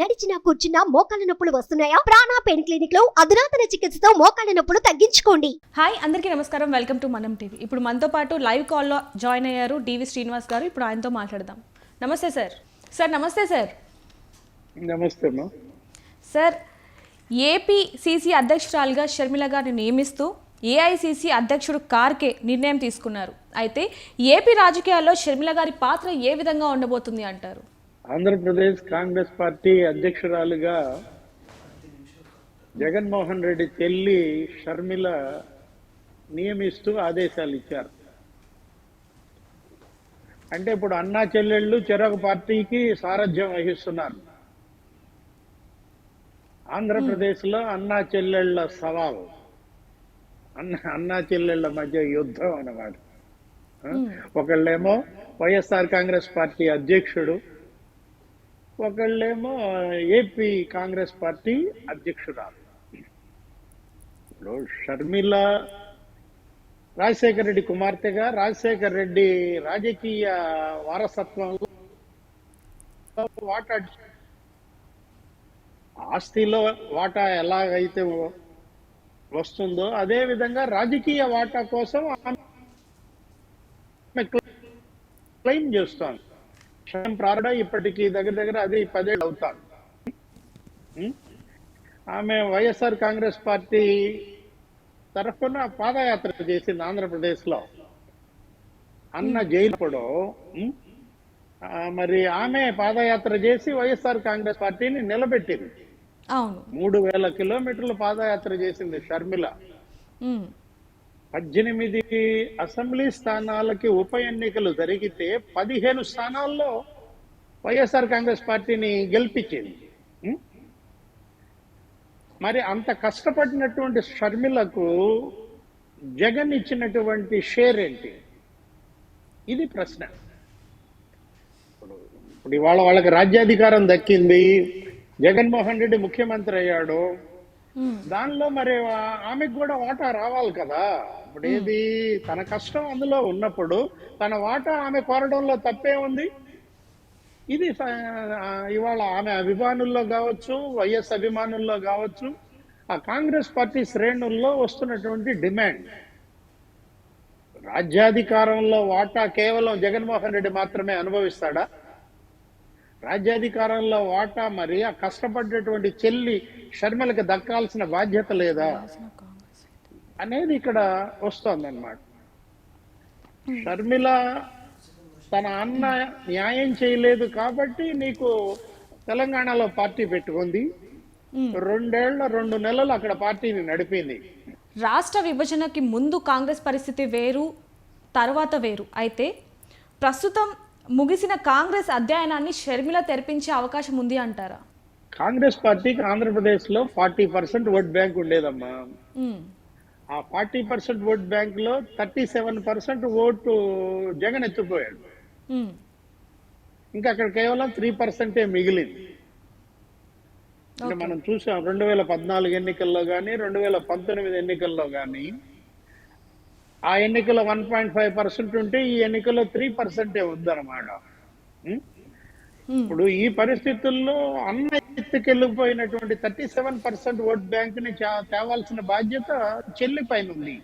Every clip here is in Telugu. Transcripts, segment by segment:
నడిచినా కూర్చున్నా మోకాళ్ళ నొప్పులు వస్తున్నాయా? ప్రాణా పెయిన్ క్లినిక్లో అధునాతన చికిత్సతో మోకాళ్ళ నొప్పులు తగ్గించుకోండి. హాయ్ అందరికీ నమస్కారం. Welcome to Manam TV. ఇప్పుడు మనతో పాటు లైవ్ కాల్లో జాయిన్ అయ్యారు డివి శ్రీనివాస్ గారు. ఇప్పుడు ఆయనతో మాట్లాడదాం. నమస్తే సార్. సార్ నమస్తే సార్. నమస్తే అమ్మా. సార్ ఏపీ సీసీ అధ్యక్షురాలుగా షర్మిల గారిని నియమిస్తూ ఏఐసిసి అధ్యక్షుడు కార్కే నిర్ణయం తీసుకున్నారు. అయితే ఏపీ రాజకీయాల్లో షర్మిల గారి పాత్ర ఏ విధంగా ఉండబోతుంది అంటారు? ఆంధ్రప్రదేశ్ కాంగ్రెస్ పార్టీ అధ్యక్షురాలుగా జగన్మోహన్ రెడ్డి చెల్లి షర్మిల నియమిస్తూ ఆదేశాలు ఇచ్చారు. అంటే ఇప్పుడు అన్నా చెల్లెళ్ళు చెరొక పార్టీకి సారథ్యం వహిస్తున్నారు. ఆంధ్రప్రదేశ్లో అన్నా చెల్లెళ్ళ సవాల్ అన్న అన్నా చెల్లెళ్ళ మధ్య యుద్ధం అన్నమాట? ఒకళ్ళేమో వైఎస్ఆర్ కాంగ్రెస్ పార్టీ అధ్యక్షుడు ఒకళ్ళేమో ఏపీ కాంగ్రెస్ పార్టీ అధ్యక్షురాలు. ఇప్పుడు షర్మిల రాజశేఖర రెడ్డి కుమార్తెగా రాజశేఖర రెడ్డి రాజకీయ వారసత్వంలో వాటా ఆస్తిలో వాటా ఎలాగైతే వస్తుందో అదే విధంగా రాజకీయ వాటా కోసం ఆమె క్లెయిమ్ చేస్తాను క్షణం ప్రారంభ ఇప్పటికి దగ్గర దగ్గర అది పదేళ్ళు అవుతాను ఉం? ఆమె వైఎస్ఆర్ కాంగ్రెస్ పార్టీ తరఫున పాదయాత్ర చేసింది ఆంధ్రప్రదేశ్లో అన్న? ఆ, మరి ఆమె పాదయాత్ర చేసి వైఎస్ఆర్ కాంగ్రెస్ పార్టీని నిలబెట్టింది. మూడు వేల కిలోమీటర్ల పాదయాత్ర చేసింది షర్మిల. పద్దెనిమిది అసెంబ్లీ స్థానాలకి ఉప ఎన్నికలు జరిగితే పదిహేను స్థానాల్లో వైఎస్ఆర్ కాంగ్రెస్ పార్టీని గెలిపించింది. మరి అంత కష్టపడినటువంటి షర్మిలకు జగన్ ఇచ్చినటువంటి షేర్ ఏంటి? ఇది ప్రశ్న. ఇప్పుడు ఇవాళ వాళ్ళకి రాజ్యాధికారం దక్కింది. జగన్మోహన్ రెడ్డి ముఖ్యమంత్రి అయ్యాడు. దానిలో మరి ఆమెకు కూడా వాటా రావాలి కదా. ఇప్పుడు ఏది? తన కష్టం అందులో ఉన్నప్పుడు తన వాటా ఆమె కోరడంలో తప్పే ఉంది? ఇది ఇవాళ ఆమె అభిమానుల్లో కావచ్చు వైఎస్ అభిమానుల్లో కావచ్చు ఆ కాంగ్రెస్ పార్టీ శ్రేణుల్లో వస్తున్నటువంటి డిమాండ్. రాజ్యాధికారంలో వాటా కేవలం జగన్మోహన్ రెడ్డి మాత్రమే అనుభవిస్తాడా? రాజ్యాధికారంలో వాటా మరి ఆ కష్టపడ్డటువంటి చెల్లి షర్మిలకి దక్కాల్సిన బాధ్యత లేదా? అనేది ఇక్కడ వస్తోందన్నమాట. షర్మిల తన అన్న న్యాయం చేయలేదు కాబట్టి నీకు తెలంగాణలో పార్టీ పెట్టుకుంది. రెండేళ్ళ రెండు నెలలు అక్కడ పార్టీని నడిపింది. రాష్ట్ర విభజనకి ముందు కాంగ్రెస్ పరిస్థితి వేరు తర్వాత వేరు. అయితే ప్రస్తుతం ముగిసిన కాంగ్రెస్ అధ్యయనాన్ని షర్మిల తెరిపించే అవకాశం ఉంది అంటారా? కాంగ్రెస్ పార్టీకి ఆంధ్రప్రదేశ్లో ఫార్టీ పర్సెంట్ ఓట్ బ్యాంక్ ఉండేదమ్మా. ఆ ఫార్టీ పర్సెంట్ ఓట్ బ్యాంక్లో thirty seven percent vote Jagan ఎత్తుపోయాడు ఇంకా అక్కడ కేవలం త్రీ పర్సెంటే మిగిలింది. మనం చూసాం రెండు వేల పద్నాలుగు ఎన్నికల్లో కానీ రెండు వేల పంతొమ్మిది ఎన్నికల్లో కానీ ఆ ఎన్నికలో వన్ పాయింట్ ఫైవ్ పర్సెంట్ ఉంటే ఈ ఎన్నికల్లో త్రీ పర్సెంటే ఉందన్నమాట. ఇప్పుడు ఈ పరిస్థితుల్లో అన్న ఎత్తుకెళ్ళిపోయినటువంటి థర్టీ సెవెన్ పర్సెంట్ ఓట్ బ్యాంక్ని తేవాల్సిన బాధ్యత చెల్లి పైన ఉంది.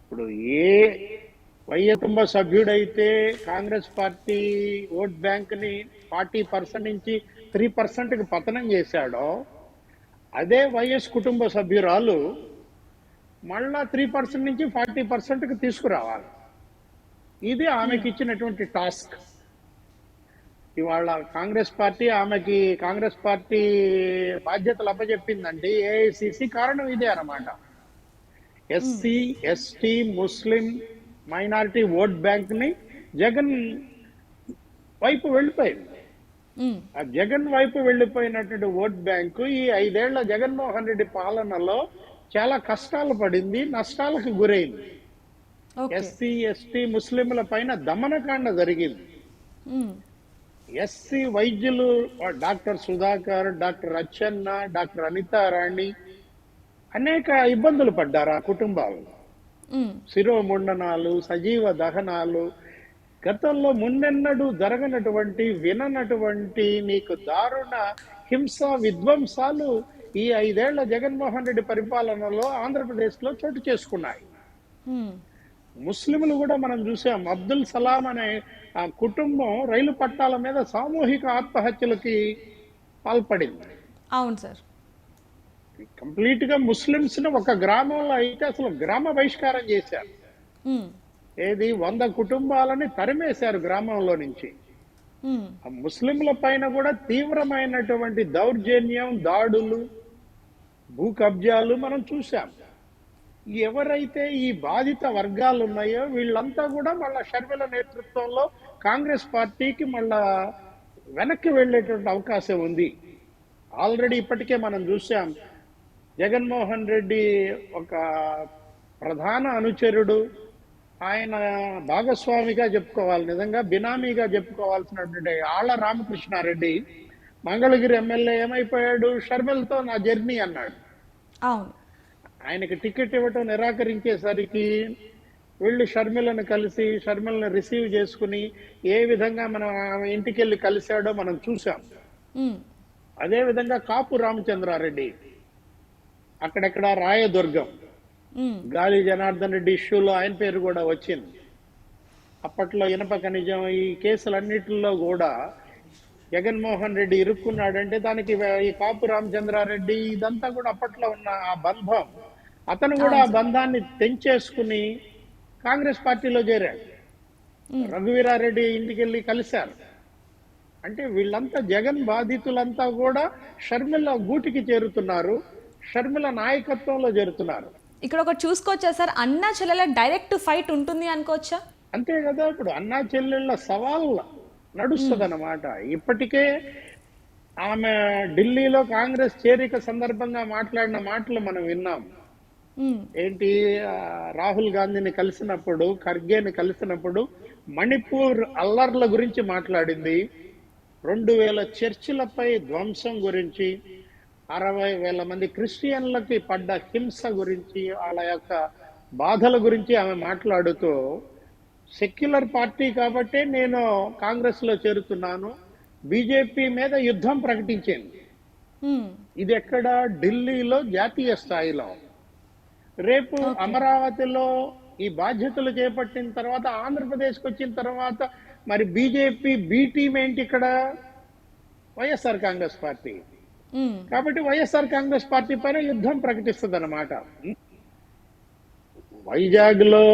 ఇప్పుడు ఏ వైఎస్ కుటుంబ సభ్యుడైతే కాంగ్రెస్ పార్టీ ఓట్ బ్యాంక్ని ఫార్టీ పర్సెంట్ నుంచి త్రీ పర్సెంట్కి పతనం చేశాడో అదే వైఎస్ కుటుంబ సభ్యురాలు మళ్ళా త్రీ పర్సెంట్ నుంచి ఫార్టీ పర్సెంట్కి తీసుకురావాలి. ఇది ఆమెకి ఇచ్చినటువంటి టాస్క్ ఇవాళ కాంగ్రెస్ పార్టీ ఆమెకి కాంగ్రెస్ పార్టీ బాధ్యతలు అప్పచెప్పిందంటే ఏఐసిసి కారణం ఇదే అన్నమాట. SC ST Muslim minority vote బ్యాంక్ని Jagan వైపు వెళ్ళిపోయింది. ఆ జగన్ వైపు వెళ్ళిపోయినటువంటి ఓట్ బ్యాంకు ఈ ఐదేళ్ళ జగన్మోహన్ రెడ్డి పాలనలో చాలా కష్టాలు పడింది నష్టాలకు గురైంది. ఎస్సీ ఎస్టీ ముస్లింల పైన దమనకాండ జరిగింది. ఎస్సీ వైద్యులు doctor Sudhakar doctor Atchanna doctor Anitharani అనేక ఇబ్బందులు పడ్డారు ఆ కుటుంబాలు. శిరోముండనాలు సజీవ దహనాలు గతంలో మున్నెన్నడూ జరగనటువంటి విననటువంటి నీకు దారుణ హింస విధ్వంసాలు ఈ ఐదేళ్ళ జగన్మోహన్ రెడ్డి పరిపాలనలో ఆంధ్రప్రదేశ్లో చోటు చేసుకున్నాయి. ముస్లింలు కూడా మనం చూసాం. అబ్దుల్ సలాం అనే ఆ కుటుంబం రైలు పట్టాల మీద సామూహిక ఆత్మహత్యలకి పాల్పడింది. అవును సార్. కంప్లీట్గా ముస్లింస్ని ఒక గ్రామంలో అయితే అసలు గ్రామ బహిష్కారం చేశారు. ఏది? వంద కుటుంబాలని తరిమేశారు గ్రామంలో నుంచి. ముస్లింల పైన కూడా తీవ్రమైనటువంటి దౌర్జన్యం దాడులు భూ కబ్జాలు మనం చూసాం ఎవరైతే ఈ బాధిత వర్గాలు ఉన్నాయో వీళ్ళంతా కూడా మళ్ళా షర్మిల నేతృత్వంలో కాంగ్రెస్ పార్టీకి మళ్ళా వెనక్కి వెళ్ళేటువంటి అవకాశం ఉంది. ఆల్రెడీ ఇప్పటికే మనం చూసాం జగన్మోహన్ రెడ్డి ఒక ప్రధాన అనుచరుడు. ఆయన భాగస్వామిగా చెప్పుకోవాలి నిజంగా బినామీగా చెప్పుకోవాల్సినటువంటి ఆళ్ళ రామకృష్ణారెడ్డి మంగళగిరి ఎమ్మెల్యే ఏమైపోయాడు? షర్మిలతో నా జర్నీ అన్నాడు. అవును ఆయనకి టికెట్ ఇవ్వటం నిరాకరించేసరికి వెళ్ళి షర్మిలను కలిసి షర్మిలను రిసీవ్ చేసుకుని ఏ విధంగా మనం ఆమె ఇంటికి వెళ్ళి కలిశాడో మనం చూసాం. అదే విధంగా కాపు రామచంద్రారెడ్డి అక్కడెక్కడ రాయదుర్గం. గాలి జనార్దన్ రెడ్డి ఇష్యూలో ఆయన పేరు కూడా వచ్చింది అప్పట్లో ఇనప ఖనిజం ఈ కేసులన్నిటిలో కూడా జగన్మోహన్ రెడ్డి ఇరుక్కున్నాడంటే దానికి ఈ కాపు రామచంద్రారెడ్డి ఇదంతా కూడా అప్పట్లో ఉన్న ఆ బంధం. అతను కూడా ఆ బంధాన్ని తెంచేసుకుని కాంగ్రెస్ పార్టీలో చేరాడు. రఘువీరారెడ్డి ఇంటికి వెళ్ళి కలిశారు. అంటే వీళ్ళంతా జగన్ బాధితులంతా కూడా షర్మిల గూటికి చేరుతున్నారు షర్మిల నాయకత్వంలో చేరుతున్నారు. ఇక్కడ ఒకటి చూసుకోవచ్చా సార్? అన్న చెల్లెల డైరెక్ట్ ఫైట్ ఉంటుంది అనుకోవచ్చా? అంతే కదా ఇప్పుడు అన్నా చెల్లెళ్ళ సవాల్ నడుస్తుంది అన్నమాట ఇప్పటికే ఆమె ఢిల్లీలో కాంగ్రెస్ చేరిక సందర్భంగా మాట్లాడిన మాటలు మనం విన్నాం. ఏంటి రాహుల్ గాంధీని కలిసినప్పుడు ఖర్గేని కలిసినప్పుడు మణిపూర్ అల్లర్ల గురించి మాట్లాడింది. రెండు వేల చర్చిలపై ధ్వంసం గురించి అరవై వేల మంది క్రిస్టియన్లకి పడ్డ హింస గురించి వాళ్ళ యొక్క బాధల గురించి ఆమె మాట్లాడుతూ సెక్యులర్ పార్టీ కాబట్టే నేను కాంగ్రెస్లో చేరుతున్నాను. బీజేపీ మీద యుద్ధం ప్రకటించింది. ఇది ఎక్కడ? ఢిల్లీలో జాతీయ స్థాయిలో. రేపు అమరావతిలో ఈ బాధ్యతలు చేపట్టిన తర్వాత ఆంధ్రప్రదేశ్కి వచ్చిన తర్వాత మరి బీజేపీ బి టీం ఏంటి ఇక్కడ? YSR Congress party. కాబట్టి వైఎస్ఆర్ కాంగ్రెస్ పార్టీ పైన యుద్ధం ప్రకటిస్తుంది అనమాట వైజాగ్లో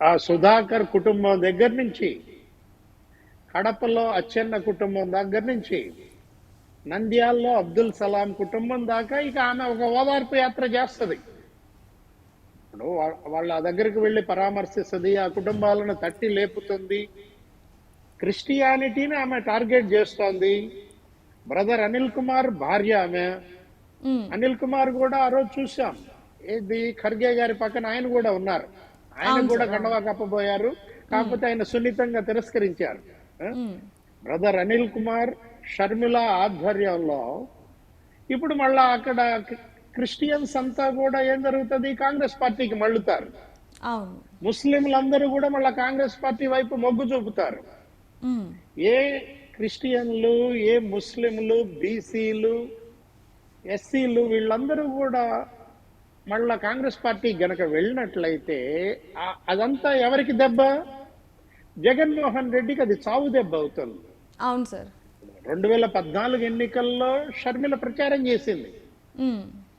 ఆ సుధాకర్ కుటుంబం దగ్గర నుంచి కడపలో అచ్చెన్న కుటుంబం దగ్గర నుంచి నంద్యాల్లో అబ్దుల్ సలాం కుటుంబం దాకా ఇక ఆమె ఒక ఓదార్పు యాత్ర చేస్తుంది. ఇప్పుడు వాళ్ళ దగ్గరికి వెళ్ళి పరామర్శిస్తుంది ఆ కుటుంబాలను తట్టి లేపుతుంది. క్రిస్టియానిటీని ఆమె టార్గెట్ చేస్తోంది. బ్రదర్ అనిల్ కుమార్ భార్య ఆమె. అనిల్ కుమార్ కూడా ఆ రోజు చూసాం ఏది ఖర్గే గారి పక్కన ఆయన కూడా ఉన్నారు. ఆయన కూడా కండవా కప్పబోయారు. కాకపోతే ఆయన సున్నితంగా తిరస్కరించారు. బ్రదర్ అనిల్ కుమార్ షర్మిల ఆధ్వర్యంలో ఇప్పుడు మళ్ళా అక్కడ క్రి- క్రిస్టియన్స్ అంతా కూడా ఏం జరుగుతుంది? కాంగ్రెస్ పార్టీకి మళ్ళుతారు. ముస్లింలందరూ కూడా మళ్ళా కాంగ్రెస్ పార్టీ వైపు మొగ్గు చూపుతారు. ఏ క్రిస్టియన్లు ఏ ముస్లింలు బీసీలు ఎస్సీలు వీళ్ళందరూ కూడా మళ్ళా కాంగ్రెస్ పార్టీ గనక వెళ్ళినట్లయితే అదంతా ఎవరికి దెబ్బ? జగన్మోహన్ రెడ్డికి అది చావు దెబ్బ అవుతుంది. అవును సార్. రెండు వేల పద్నాలుగు ఎన్నికల్లో షర్మిల ప్రచారం చేసింది.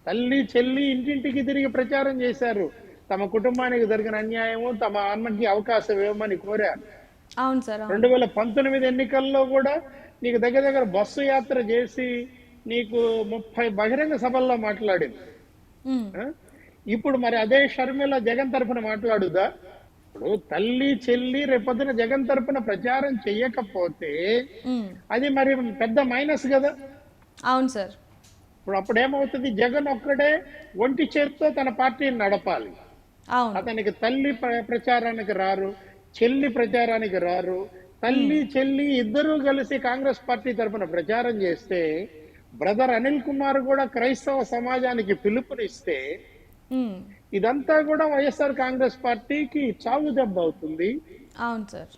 తల్లి చెల్లి ఇంటింటికి తిరిగి ప్రచారం చేశారు. తమ కుటుంబానికి జరిగిన అన్యాయము తమ అన్నకి అవకాశం ఇవ్వమని కోరారు. అవును సార్ రెండు వేల పంతొమ్మిది ఎన్నికల్లో కూడా నీకు దగ్గర దగ్గర బస్సు యాత్ర చేసి నీకు ముప్పై బహిరంగ సభల్లో మాట్లాడింది? ఇప్పుడు మరి అదే షర్మిల జగన్ తరపున మాట్లాడుదా? ఇప్పుడు తల్లి చెల్లి రేపొద్దున జగన్ తరపున ప్రచారం చెయ్యకపోతే మ్మ్. అది మరి పెద్ద మైనస్ కదా. అవును సార్. ఇప్పుడు అప్పుడు ఏమవుతుంది జగన్ ఒక్కడే ఒంటి చేత్తో తన పార్టీని నడపాలి. అతనికి తల్లి ప్ర- ప్రచారానికి రారు చెల్లి ప్రచారానికి రారు. తల్లి చెల్లి ఇద్దరూ కలిసి కాంగ్రెస్ పార్టీ తరఫున ప్రచారం చేస్తే బ్రదర్ అనిల్ కుమార్ కూడా క్రైస్తవ సమాజానికి పిలుపునిస్తే. ఇదంతా కూడా వైఎస్ఆర్ కాంగ్రెస్ పార్టీకి చావు దెబ్బ అవుతుంది. అవును సార్.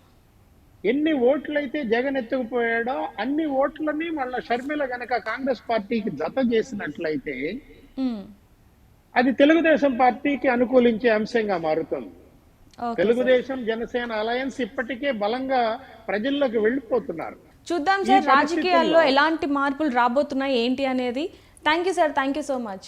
ఎన్ని ఓట్లయితే జగన్ ఎత్తుకుపోయాడో అన్ని ఓట్లని మళ్ళా షర్మిల గనక కాంగ్రెస్ పార్టీకి జత చేసినట్లయితే. అది తెలుగుదేశం పార్టీకి అనుకూలించే అంశంగా మారుతుంది. తెలుగుదేశం జనసేన అలయన్స్ ఇప్పటికే బలంగా ప్రజల్లోకి వెళ్ళిపోతున్నారు. చూద్దాం సార్ రాజకీయాల్లో ఎలాంటి మార్పులు రాబోతున్నాయి ఏంటి అనేది. Thank you sir thank you so much